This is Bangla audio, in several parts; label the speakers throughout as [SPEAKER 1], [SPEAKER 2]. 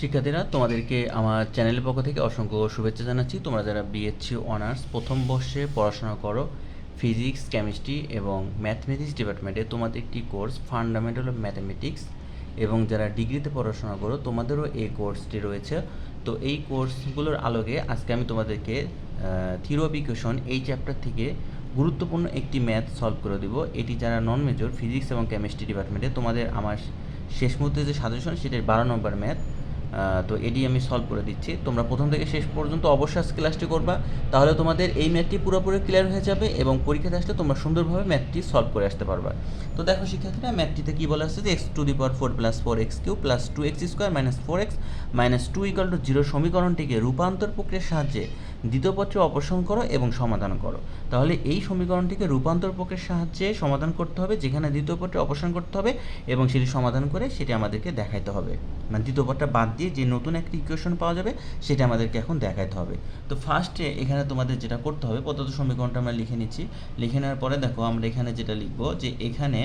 [SPEAKER 1] শিক্ষার্থীরা, তোমাদেরকে আমার চ্যানেলের পক্ষ থেকে অসংখ্য শুভেচ্ছা জানাচ্ছি। তোমরা যারা বিএসসি অনার্স প্রথম বর্ষে পড়াশোনা করো ফিজিক্স কেমিস্ট্রি এবং ম্যাথমেটিক্স ডিপার্টমেন্টে তোমাদের একটি কোর্স ফান্ডামেন্টাল অফ ম্যাথামেটিক্স এবং যারা ডিগ্রিতে পড়াশোনা করো, তোমাদেরও এই কোর্সটি রয়েছে। তো এই কোর্সগুলোর আলোকে আজকে আমি তোমাদেরকে থিরো অফ ইকুয়েশন এই চ্যাপ্টার থেকে গুরুত্বপূর্ণ একটি ম্যাথ সলভ করে দিব। এটি যারা নন মেজর ফিজিক্স এবং কেমিস্ট্রি ডিপার্টমেন্টে তোমাদের আমার শেষ মুহূর্তে যে সাজেশন সেটির বারো নম্বর ম্যাথ তো এটি আমি সলভ করে দিচ্ছি। তোমরা প্রথম থেকে শেষ পর্যন্ত অবশ্যই ক্লাসটি করবা। তাহলে তোমাদের এই ম্যাথটি পুরোপুরি ক্লিয়ার হয়ে যাবে এবং পরীক্ষাতে আসলে তোমরা সুন্দরভাবে ম্যাথটি সলভ করে আসতে পারবা। তো দেখো, শিক্ষার্থীরা ম্যাথটিতে কী বলা আছে যে x to the power four plus four x cube plus two x square minus four x minus two equal to zero সমীকরণটিকে রূপান্তর প্রক্রিয়ার সাহায্যে দ্বিতীয় পত্রে অপসারণ করো এবং সমাধান করো। তাহলে এই সমীকরণটিকে রূপান্তর প্রক্রিয়ার সাহায্যে সমাধান করতে হবে, যেখানে দ্বিতীয় পত্রে অপসারণ করতে হবে এবং সেটি সমাধান করে সেটি আমাদেরকে দেখাইতে হবে। মানে দ্বিতীয় পত্রটা বাদ দিয়ে যে নতুন একটা ইকুয়েশন পাওয়া যাবে, সেটা আমাদেরকে এখন দেখাইতে হবে। তো ফার্স্টে এখানে তোমাদের যেটা করতে হবে, প্রদত্ত সমীকরণটা আমরা লিখে নিচ্ছি। লিখে নেওয়ার পরে দেখো আমরা এখানে যেটা লিখব যে এখানে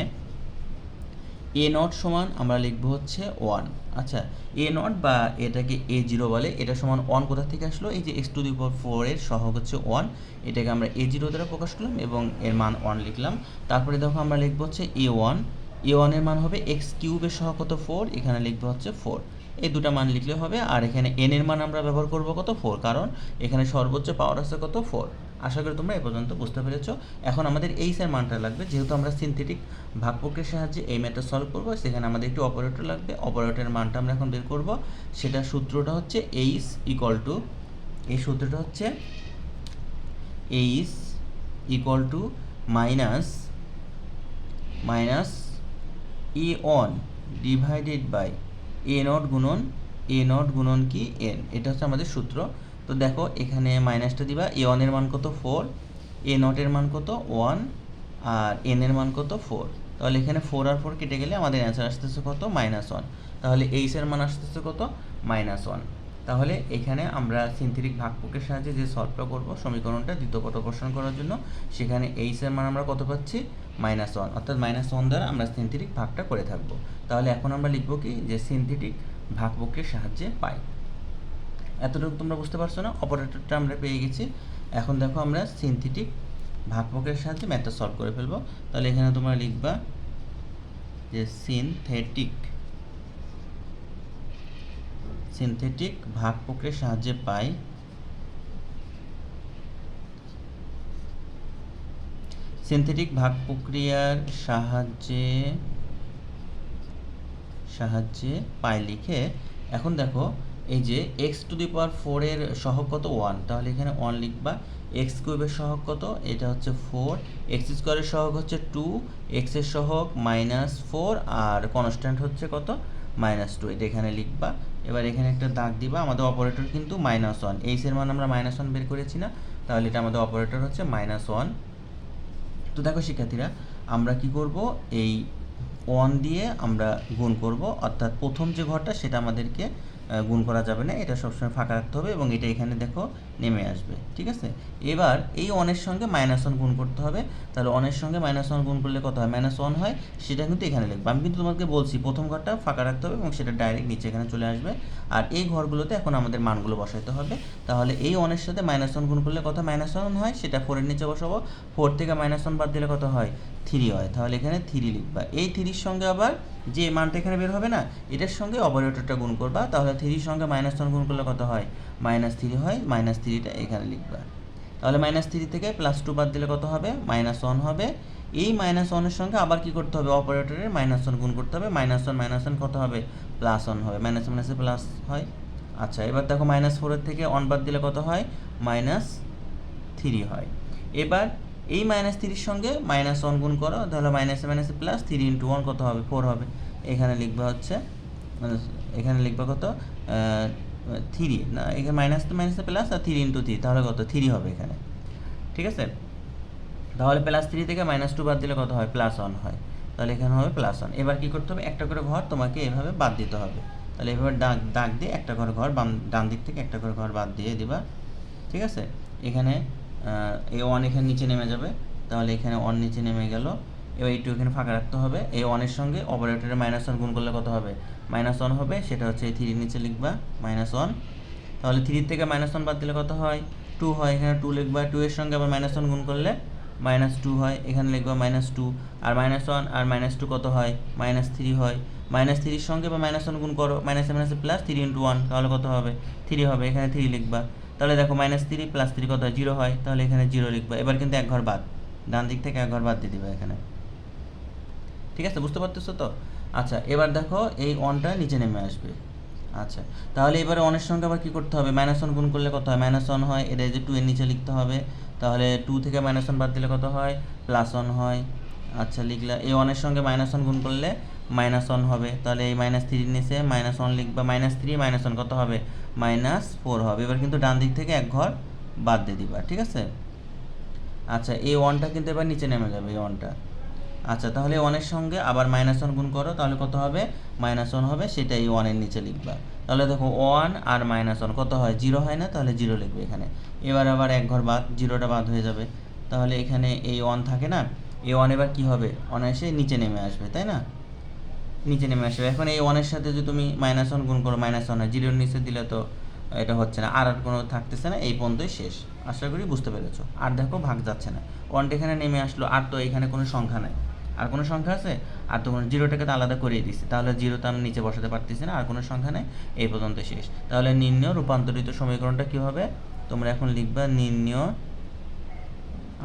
[SPEAKER 1] এ নট সমান আমরা লিখব হচ্ছে ওয়ান আচ্ছা এ নট বা এটাকে এ জিরো বলে, এটা সমান ওয়ান কোথা থেকে আসলো? এই যে এক্স টু দি ফোরের সহগ হচ্ছে ওয়ান এটাকে আমরা এ জিরো দ্বারা প্রকাশ করলাম এবং এর মান ওয়ান লিখলাম। তারপরে দেখো আমরা লিখব হচ্ছে এ ওয়ান এ ওয়ানের মান হবে এক্স কিউবের কত? ফোর এখানে লিখব হচ্ছে ফোর এই দুটা মান লিখলে হবে, আর এখানে এন এর মান আমরা ব্যবহার করব কত? ফোর কারণ এখানে সর্বোচ্চ পাওয়ার আছে কত? ফোর আশা করি তোমরা এ পর্যন্ত বুঝতে পেরেছ। এখন আমাদের এইস মানটা লাগবে, যেহেতু আমরা সিনথেটিক ভাগ প্রক্রিয়ার সাহায্যে এই ম্যাথটা সলভ করব, সেখানে আমাদের একটি অপারেটর লাগবে। অপারেটরের মানটা আমরা এখন বের করব। সেটা সূত্রটা হচ্ছে এইস ইকুয়াল টু এই সূত্রটা হচ্ছে h equal to minus minus a one divided by a naught গুণন এ নট গুণন কি এন এটা হচ্ছে আমাদের সূত্র। তো দেখো, এখানে মাইনাসটা দিবা এ ওয়ানের মান কত? ফোর এ নটের মান কত? ওয়ান আর এন এর মান কত? ফোর তাহলে এখানে ফোর আর ফোর কেটে গেলে আমাদের অ্যান্সার আসতেছে কত? মাইনাস ওয়ান তাহলে এইসের মান আসতেছে কত? মাইনাস ওয়ান তাহলে এখানে আমরা সিনথেটিক ভাগপোকের সাহায্যে যে সলভটা করব, সমীকরণটা দ্বিতীয় অপসারণ করার জন্য, সেখানে এইচ এইসের মান আমরা কত পাচ্ছি? মাইনাস ওয়ান অর্থাৎ মাইনাস ওয়ান দ্বারা আমরা সিনথেটিক ভাগটা করে থাকব। তাহলে এখন আমরা লিখব কি? যে সিনথেটিক ভাগপোকের সাহায্যে পাই। এতটুকু তোমরা বুঝতে পারছ না? অপারেটরটা আমরা পেয়ে গেছি। এখন দেখো আমরা সিনথেটিক ভাগপোকের সাহায্যে ম্যাথটা সলভ করে ফেলব। তাহলে এখানে তোমরা লিখবা যে সিনথেটিক সিনথেটিক ভাগ প্রক্রিয়ার সাহায্যে পাই। সিনথেটিক ভাগ প্রক্রিয়ার সাহায্যে সাহায্যে পাই লিখে। এখন দেখো, এই যে এক্স টু দি পাওয়ার ফোরের সহগ কত? ওয়ান তাহলে এখানে ওয়ান লিখবা। এক্স কিউবের সহগ কত? এটা হচ্ছে ফোর এক্স স্কোয়ারের সহগ হচ্ছে টু এক্সের সহগ মাইনাস ফোর আর কনস্ট্যান্ট হচ্ছে কত? মাইনাস টু এটা এখানে লিখবা। এবার এখানে একটা দাগ দিবা, আমাদের অপারেটর কিন্তু মাইনাস ওয়ান এইসের মান আমরা মাইনাস ওয়ান বের করেছি না, তাহলে এটা আমাদের অপারেটর হচ্ছে মাইনাস ওয়ান তো দেখো শিক্ষার্থীরা, আমরা কি করব? এই ওয়ান দিয়ে আমরা গুণ করব, অর্থাৎ প্রথম যে ঘরটা সেটা আমাদেরকে গুণ করা যাবে না, এটা সবসময় ফাঁকা রাখতে হবে এবং এটা এখানে দেখো নেমে আসবে, ঠিক আছে? এবার এই অনের সঙ্গে মাইনাস ওয়ান গুণ করতে হবে। তাহলে অনের সঙ্গে মাইনাস ওয়ান গুণ করলে কত হয়? মাইনাস ওয়ান হয়, সেটা কিন্তু এখানে লিখব। আমি কিন্তু তোমাকে বলছি, প্রথম ঘরটা ফাঁকা রাখতে হবে এবং সেটা ডাইরেক্ট নিচে এখানে চলে আসবে। আর এই ঘরগুলোতে এখন আমাদের মানগুলো বসাইতে হবে। তাহলে এই অনের সাথে মাইনাস ওয়ান গুণ করলে কত মাইনাস ওয়ান হয়, সেটা ফোরের নিচে বসাবো। ফোর থেকে মাইনাস ওয়ান বাদ দিলে কত হয়? থ্রি হয়। তাহলে এখানে থ্রি লিখবা। এই থ্রির সঙ্গে আবার যে মানটা এখানে বের হবে না, এটার সঙ্গে অপারেটরটা গুণ করবা। তাহলে থ্রির সঙ্গে মাইনাস ওয়ান গুণ করলে কত হয়? মাইনাস থ্রি হয় মাইনাস থ্রিটা এখানে লিখবা। তাহলে মাইনাস থ্রি থেকে প্লাস টু বাদ দিলে কত হবে? মাইনাস ওয়ান হবে। এই মাইনাস ওয়ানের সঙ্গে আবার কি করতে হবে? অপারেটরের মাইনাস ওয়ান গুণ করতে হবে। মাইনাস ওয়ান মাইনাস ওয়ান কত হবে? প্লাস ওয়ান হবে। মাইনাস মাইনাসে প্লাস হয়। আচ্ছা এবার দেখো মাইনাস ফোরের থেকে ওয়ান বাদ দিলে কত হয়? মাইনাস থ্রি হয়। এবার এই মাইনাস থ্রির সঙ্গে মাইনাস ওয়ান গুণ করো। তাহলে মাইনাসে মাইনাসে প্লাস থ্রি ইন্টু ওয়ান কত হবে? ফোর হবে। এখানে লিখবা হচ্ছে মানে এখানে লিখবা কত? থ্রি না এখানে মাইনাস তো মাইনাসে প্লাস আর থ্রি ইন্টু থ্রি তাহলে কত? থ্রি হবে এখানে। ঠিক আছে? তাহলে প্লাস থ্রি থেকে মাইনাস টু বাদ দিলে কত হয়? প্লাস ওয়ান হয়। তাহলে এখানে হবে প্লাস ওয়ান এবার কী করতে হবে? একটা করে ঘর তোমাকে এভাবে বাদ দিতে হবে। তাহলে এভাবে দাগ দাগ দিয়ে একটা করে ঘর বাম, ডান দিক থেকে একটা করে ঘর বাদ দিয়ে দিবা। ঠিক আছে? এখানে এই ওয়ান এখানে নিচে নেমে যাবে। তাহলে এখানে ওয়ান নিচে নেমে গেল। এবার এইটু এখানে ফাঁকা রাখতে হবে। এই ওয়ানের সঙ্গে অপারেটরের মাইনাস ওয়ান গুণ করলে কত হবে? মাইনাস ওয়ান হবে, সেটা হচ্ছে এই থ্রির নিচে লিখবা মাইনাস ওয়ান তাহলে থ্রির থেকে মাইনাস ওয়ান বাদ দিলে কত হয়? টু হয়, এখানে টু লিখবা। টু এর সঙ্গে আবার মাইনাস ওয়ান গুণ করলে মাইনাস টু হয়, এখানে লিখবা মাইনাস টু আর মাইনাস ওয়ান আর মাইনাস টু কত হয়? মাইনাস থ্রি হয়। মাইনাস থ্রির সঙ্গে বা মাইনাস ওয়ান গুণ করো। মাইনাসে মাইনাসে প্লাস থ্রি ইন্টু ওয়ান তাহলে কত হবে? থ্রি হবে, এখানে থ্রি লিখবা। তাহলে দেখো মাইনাস থ্রি প্লাস থ্রি কত হয়? জিরো হয়, তাহলে এখানে জিরো লিখবা। এবার কিন্তু এক ঘর বাদ। ডান দিক থেকে এক ঘর বাদ দিয়ে দিবা এখানে। ঠিক আছে, বুঝতে পারতেছো তো? আচ্ছা এবার দেখো এই অনটা নিচে নেমে আসবে। আচ্ছা তাহলে এবারে অনের সঙ্গে আবার কী করতে হবে? মাইনাস ওয়ান গুণ করলে কত হয়? মাইনাস ওয়ান হয়, এটা যে টু এর নিচে লিখতে হবে। তাহলে টু থেকে মাইনাস ওয়ান বাদ দিলে কত হয়? প্লাস ওয়ান হয়। আচ্ছা লিখলা, এই ওয়ানের সঙ্গে মাইনাস ওয়ান গুণ করলে মাইনাস ওয়ান হবে। তাহলে এই মাইনাস থ্রির নিচে মাইনাস ওয়ান লিখবা মাইনাস থ্রি মাইনাস ওয়ান কত হবে? মাইনাস ফোর হবে। এবার কিন্তু ডান দিক থেকে এক ঘর বাদ দিয়ে দিবা, ঠিক আছে? আচ্ছা এই ওয়ানটা কিন্তু এবার নিচে নেমে যাবে, এই ওয়ানটা আচ্ছা তাহলে ওয়ানের সঙ্গে আবার মাইনাস ওয়ান গুণ করো, তাহলে কত হবে? মাইনাস ওয়ান হবে সেটা এই ওয়ানের নিচে লিখবা। তাহলে দেখো ওয়ান আর মাইনাস ওয়ান কত হয়? জিরো হয় না, তাহলে জিরো লিখবে এখানে। এবার আবার এক ঘর বাদ জিরোটা বাদ হয়ে যাবে। তাহলে এখানে এই ওয়ান থাকে না? এই ওয়ান এবার কী হবে? অনায়াসে নিচে নেমে আসবে, তাই না? নিচে নেমে আসবে। এখন এই ওয়ানের সাথে যদি তুমি মাইনাস ওয়ান গুণ করো মাইনাস ওয়ান হয়। জিরোর নিচে দিলে তো এটা হচ্ছে না। আর আর কোনো থাকতেছে না, এই পর্যন্তই শেষ। আশা করি বুঝতে পেরেছ। আর দেখো ভাগ যাচ্ছে না। ওয়ানটা এখানে নেমে আসলো, আর তো এখানে কোনো সংখ্যা নাই। আর কোনো সংখ্যা আছে? আর তোমার জিরোটাকে তো আলাদা করিয়ে দিচ্ছি তাহলে জিরো তো আমি নিচে বসাতে পারতেছি না, আর কোনো সংখ্যা নেই? এই পর্যন্ত শেষ। তাহলে নির্ণয়, রূপান্তরিত সমীকরণটা কী হবে? তোমরা এখন লিখবা নির্ণয়।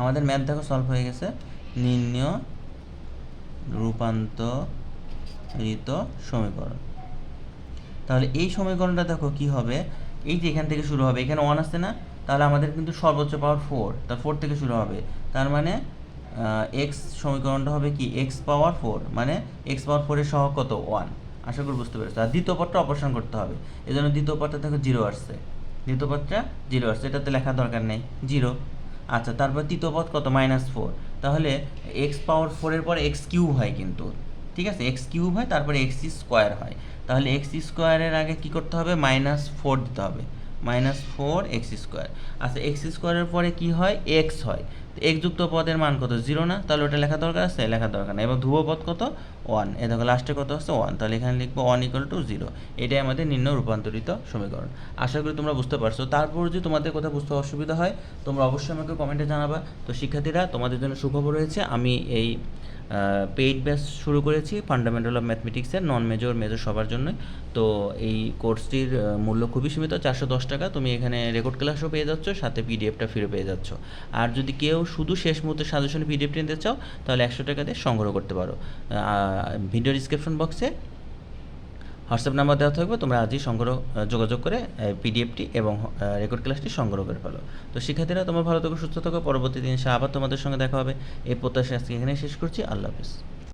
[SPEAKER 1] আমাদের ম্যাথ দেখো সলভ হয়ে গেছে। নির্ণয়, রূপান্তরিত সমীকরণ। তাহলে এই সমীকরণটা দেখো কি হবে? এই যে এখান থেকে শুরু হবে, এখানে ওয়ান আসছে না? তাহলে আমাদের কিন্তু সর্বোচ্চ পাওয়ার ফোর তা ফোর থেকে শুরু হবে। তার মানে এক্স সমীকরণটা হবে কি? এক্স পাওয়ার ফোর মানে এক্স পাওয়ার ফোরের সহগ কত? ওয়ান আশা করি বুঝতে পেরেছ। আর দ্বিতীয় পদটা অপারেশন করতে হবে। এই জন্য দ্বিতীয় পদটা দেখো জিরো আসছে। দ্বিতীয় পদটা জিরো আসছে। এটাতে লেখার দরকার নেই। জিরো আচ্ছা তারপর তৃতীয় পদ কত? মাইনাস ফোর তাহলে এক্স পাওয়ার ফোরের পর এক্স কিউব হয় কিন্তু। ঠিক আছে? এক্স কিউব হয়, তারপরে এক্স স্কোয়ার হয়। তাহলে এক্স স্কোয়ারের আগে কি করতে হবে? মাইনাস ফোর দিতে হবে। Minus four x square. আচ্ছা এক্স স্কোয়ারের পরে কি হয়? এক্স হয়। তো এক্স যুক্ত পদের মান কত? জিরো না? তাহলে ওটা লেখা দরকার আছে? লেখা দরকার না এবার ধ্রুব পদ কত? ওয়ান। এ দেখো লাস্টে কত হচ্ছে? ওয়ান। তাহলে এখানে লিখব ওয়ান ইকুয়াল টু জিরো। এটাই আমাদের নিম্ন রূপান্তরিত সমীকরণ। আশা করি তোমরা বুঝতে পারছ। তারপর যদি তোমাদের কোথাও বুঝতে অসুবিধা হয়, তোমরা অবশ্যই আমাকে কমেন্টে জানাবা। তো শিক্ষার্থীরা, তোমাদের জন্য সুখবর রয়েছে। আমি এই পেইড ব্যাচ শুরু করেছি ফান্ডামেন্টাল অফ ম্যাথমেটিক্সের নন মেজর মেজর সবার জন্য তো এই কোর্সটির মূল্য খুবই সীমিত, চারশো দশ টাকা। তুমি এখানে রেকর্ড ক্লাসও পেয়ে যাচ্ছ, সাথে পিডিএফটা ফিরে পেয়ে যাচ্ছ। আর যদি কেউ শুধু শেষ মুহূর্তে সাজেশন পিডিএফটি নিতে চাও, তাহলে একশো টাকা দিয়ে সংগ্রহ করতে পারো। ভিডিও ডিসক্রিপশন বক্সে হোয়াটসঅ্যাপ নাম্বার দেওয়া থাকবে, তোমরা আজই সংগ্রহ যোগাযোগ করে পিডিএফটি এবং রেকর্ড ক্লাসটি সংগ্রহ করে ফেলো। তো শিক্ষার্থীরা, তোমার ভালো থাকো, সুস্থ থাকো, পরবর্তী দিন এসে আবার তোমাদের সঙ্গে দেখা হবে। এই প্রত্যাশা আজকে এখানে শেষ করছি। আল্লাহ হাফিজ।